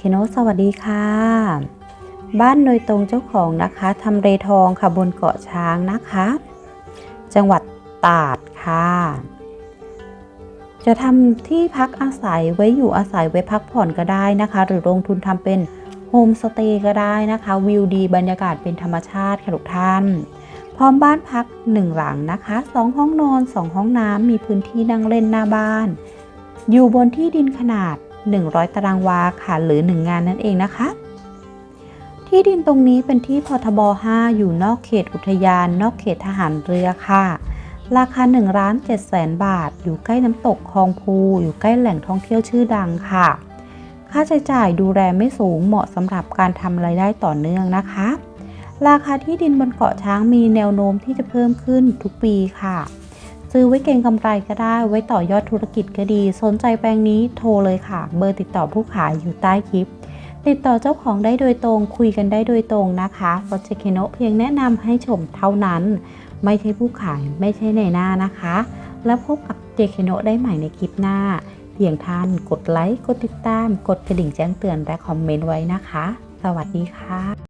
เคโนสวัสดีค่ะ บ้านโดยตรงเจ้าของนะคะทำเลทองค่ะบนเกาะช้างนะคะ จังหวัดตราดค่ะ จะทำที่พักอาศัยไว้อยู่อาศัยไว้พักผ่อนก็ได้นะคะ หรือลงทุนทำเป็นโฮมสเตย์ก็ได้นะคะ วิวดีบรรยากาศเป็นธรรมชาติค่ะทุกท่าน พร้อมบ้านพักหนึ่งหลังนะคะสองห้องนอนสองห้องน้ำมีพื้นที่นั่งเล่นหน้าบ้าน อยู่บนที่ดินขนาด 100 ตารางวาค่ะหรือ 1 งานนั่นเองนะคะ ที่ดินตรงนี้เป็นที่พทบ 5 อยู่นอกเขตอุทยาน นอกเขตทหารเรือค่ะ ราคา1ล้าน7แสนบาท อยู่ใกล้น้ำตกคลองพูอยู่ใกล้แหล่งท่องเที่ยวชื่อดังค่ะ ค่าใช้จ่ายดูแลไม่สูงเหมาะสำหรับการทำรายได้ต่อเนื่องนะคะ ราคาที่ดินบนเกาะช้างมีแนวโน้มที่จะเพิ่มขึ้นทุกปีค่ะ ซื้อไว้เก็งกำไรก็ได้ ไว้ต่อยอดธุรกิจก็ดี สนใจแปลงนี้โทรเลยค่ะ เบอร์ติดต่อผู้ขายอยู่ใต้คลิป ติดต่อเจ้าของได้โดยตรง คุยกันได้โดยตรงนะคะฟอเจเคโนเพียงแนะนำให้ชมเท่านั้น ไม่ใช่ผู้ขายไม่ใช่ในหน้านะคะ แล้วพบกับเจเคโนได้ใหม่ในคลิปหน้า เพียงท่านกดไลค์ กดติดตาม กดกระดิ่งแจ้งเตือนและคอมเมนต์ไว้นะคะ สวัสดีค่ะ